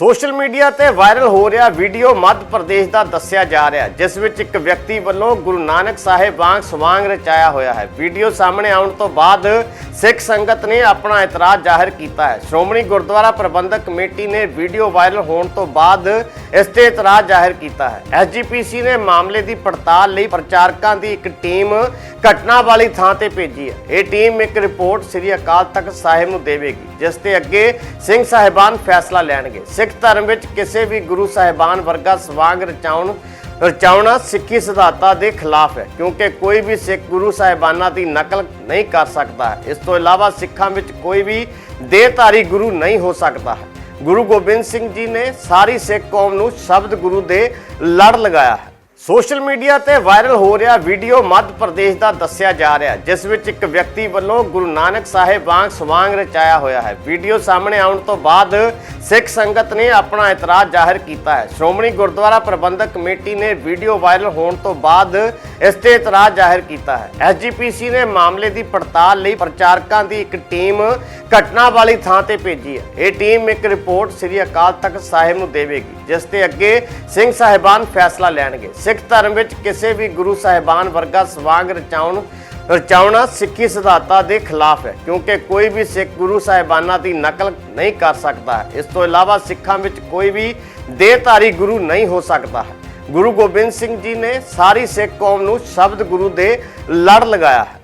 Social media ਤੇ viral ਹੋ ਰਿਹਾ ਵੀਡੀਓ ਮੱਧ ਪ੍ਰਦੇਸ਼ ਦਾ ਦੱਸਿਆ ਜਾ ਰਿਹਾ ਜਿਸ ਵਿੱਚ ਇੱਕ ਵਿਅਕਤੀ ਵੱਲੋਂ ਗੁਰੂ ਨਾਨਕ ਸਾਹਿਬ ਵਾਂਗ ਸਵਾਂਗ ਰਚਾਇਆ ਹੋਇਆ ਹੈ। ਵੀਡੀਓ ਸਾਹਮਣੇ ਆਉਣ ਤੋਂ ਬਾਅਦ ਸਿੱਖ ਸੰਗਤ ਨੇ ਆਪਣਾ ਇਤਰਾਜ਼ ਜ਼ਾਹਿਰ ਕੀਤਾ ਹੈ। ਸ਼੍ਰੋਮਣੀ ਗੁਰਦੁਆਰਾ ਪ੍ਰਬੰਧਕ ਕਮੇਟੀ ਨੇ ਵੀਡੀਓ ਵਾਇਰਲ ਹੋਣ ਤੋਂ ਬਾਅਦ ਇਸ ਤੇ ਇਤਰਾਜ਼ ਜ਼ਾਹਿਰ ਕੀਤਾ ਹੈ। ਐਸਜੀਪੀਸੀ ਨੇ ਮਾਮਲੇ ਦੀ ਪੜਤਾਲ ਲਈ ਪ੍ਰਚਾਰਕਾਂ ਦੀ ਇੱਕ ਟੀਮ ਘਟਨਾ ਵਾਲੀ ਥਾਂ ਤੇ ਭੇਜੀ ਹੈ। ਇਹ ਟੀਮ ਇੱਕ ਰਿਪੋਰਟ ਸ੍ਰੀ ਅਕਾਲ ਤਖਤ ਸਾਹਿਬ ਨੂੰ ਦੇਵੇਗੀ, ਜਿਸ ਤੇ ਅੱਗੇ ਸਿੰਘ ਸਾਹਿਬਾਨ ਫੈਸਲਾ ਲੈਣਗੇ। ਸਿੱਖ ਧਰਮ ਵਿੱਚ ਕਿਸੇ ਵੀ ਗੁਰੂ ਸਾਹਿਬਾਨ ਵਰਗਾ ਸਵਾਂਗ ਰਚਾਉਣ, ਰਚਾਉਣਾ ਸਿੱਖੀ ਸਿਧਾਂਤਾਂ ਦੇ ਖਿਲਾਫ ਹੈ, ਕਿਉਂਕਿ ਕੋਈ ਵੀ ਸਿੱਖ ਗੁਰੂ ਸਾਹਿਬਾਨਾਂ ਦੀ ਨਕਲ ਨਹੀਂ ਕਰ ਸਕਦਾ। ਇਸ ਤੋਂ ਇਲਾਵਾ ਸਿੱਖਾਂ ਵਿੱਚ ਕੋਈ ਵੀ ਦੇਹਧਾਰੀ ਗੁਰੂ ਨਹੀਂ ਹੋ ਸਕਦਾ ਹੈ। ਗੁਰੂ ਗੋਬਿੰਦ ਸਿੰਘ ਜੀ ਨੇ ਸਾਰੀ ਸਿੱਖ ਕੌਮ ਨੂੰ ਸ਼ਬਦ ਗੁਰੂ ਦੇ ਲੜ ਲਗਾਇਆ ਹੈ। ਸੋਸ਼ਲ ਮੀਡੀਆ ਤੇ ਵਾਇਰਲ ਹੋ ਰਿਹਾ ਵੀਡੀਓ ਮੱਧ ਪ੍ਰਦੇਸ਼ ਦਾ ਦੱਸਿਆ ਜਾ ਰਿਹਾ ਜਿਸ ਵਿੱਚ ਇੱਕ ਵਿਅਕਤੀ ਵੱਲੋਂ ਗੁਰੂ ਨਾਨਕ ਸਾਹਿਬ ਵਾਂਗ ਸਵਾਂਗ ਰਚਾਇਆ ਹੋਇਆ ਹੈ। ਵੀਡੀਓ ਸਾਹਮਣੇ ਆਉਣ ਤੋਂ ਬਾਅਦ ਸਿੱਖ ਸੰਗਤ ਨੇ ਆਪਣਾ ਇਤਰਾਜ਼ ਜ਼ਾਹਿਰ ਕੀਤਾ ਹੈ। ਸ਼੍ਰੋਮਣੀ ਗੁਰਦੁਆਰਾ ਪ੍ਰਬੰਧਕ ਕਮੇਟੀ ਨੇ ਵੀਡੀਓ ਵਾਇਰਲ ਹੋਣ ਤੋਂ ਬਾਅਦ ਇਸ ਤੇ ਇਤਰਾਜ਼ ਜ਼ਾਹਿਰ ਕੀਤਾ ਹੈ। ਐਸਜੀਪੀਸੀ ਨੇ ਮਾਮਲੇ ਦੀ ਪੜਤਾਲ ਲਈ ਪ੍ਰਚਾਰਕਾਂ ਦੀ ਇੱਕ ਟੀਮ ਘਟਨਾ ਵਾਲੀ ਥਾਂ ਤੇ ਭੇਜੀ ਹੈ। ਇਹ ਟੀਮ ਇੱਕ ਰਿਪੋਰਟ ਸ੍ਰੀ ਅਕਾਲ ਤਖਤ ਸਾਹਿਬ ਨੂੰ ਦੇਵੇਗੀ, ਜਿਸ ਤੇ ਅੱਗੇ ਸਿੰਘ ਸਾਹਿਬਾਨ ਫੈਸਲਾ ਲੈਣਗੇ। ਸਿੱਖ ਧਰਮ ਵਿੱਚ ਕਿਸੇ ਵੀ ਗੁਰੂ ਸਾਹਿਬਾਨ ਵਰਗਾ ਸਵਾਂਗ ਰਚਾਉਣ ਰਚਾਉਣਾ ਸਿੱਖੀ ਸਿਧਾਂਤਾਂ ਦੇ ਖਿਲਾਫ ਹੈ, ਕਿਉਂਕਿ ਕੋਈ ਵੀ ਸਿੱਖ ਗੁਰੂ ਸਾਹਿਬਾਨਾਂ ਦੀ ਨਕਲ ਨਹੀਂ ਕਰ ਸਕਦਾ ਹੈ। ਇਸ ਤੋਂ ਇਲਾਵਾ ਸਿੱਖਾਂ ਵਿੱਚ ਕੋਈ ਵੀ ਦੇਹਧਾਰੀ ਗੁਰੂ ਨਹੀਂ ਹੋ ਸਕਦਾ ਹੈ ਗੁਰੂ ਗੋਬਿੰਦ ਸਿੰਘ ਜੀ ਨੇ ਸਾਰੀ ਸਿੱਖ ਕੌਮ ਨੂੰ ਸ਼ਬਦ ਗੁਰੂ ਦੇ ਲੜ ਲਗਾਇਆ ਹੈ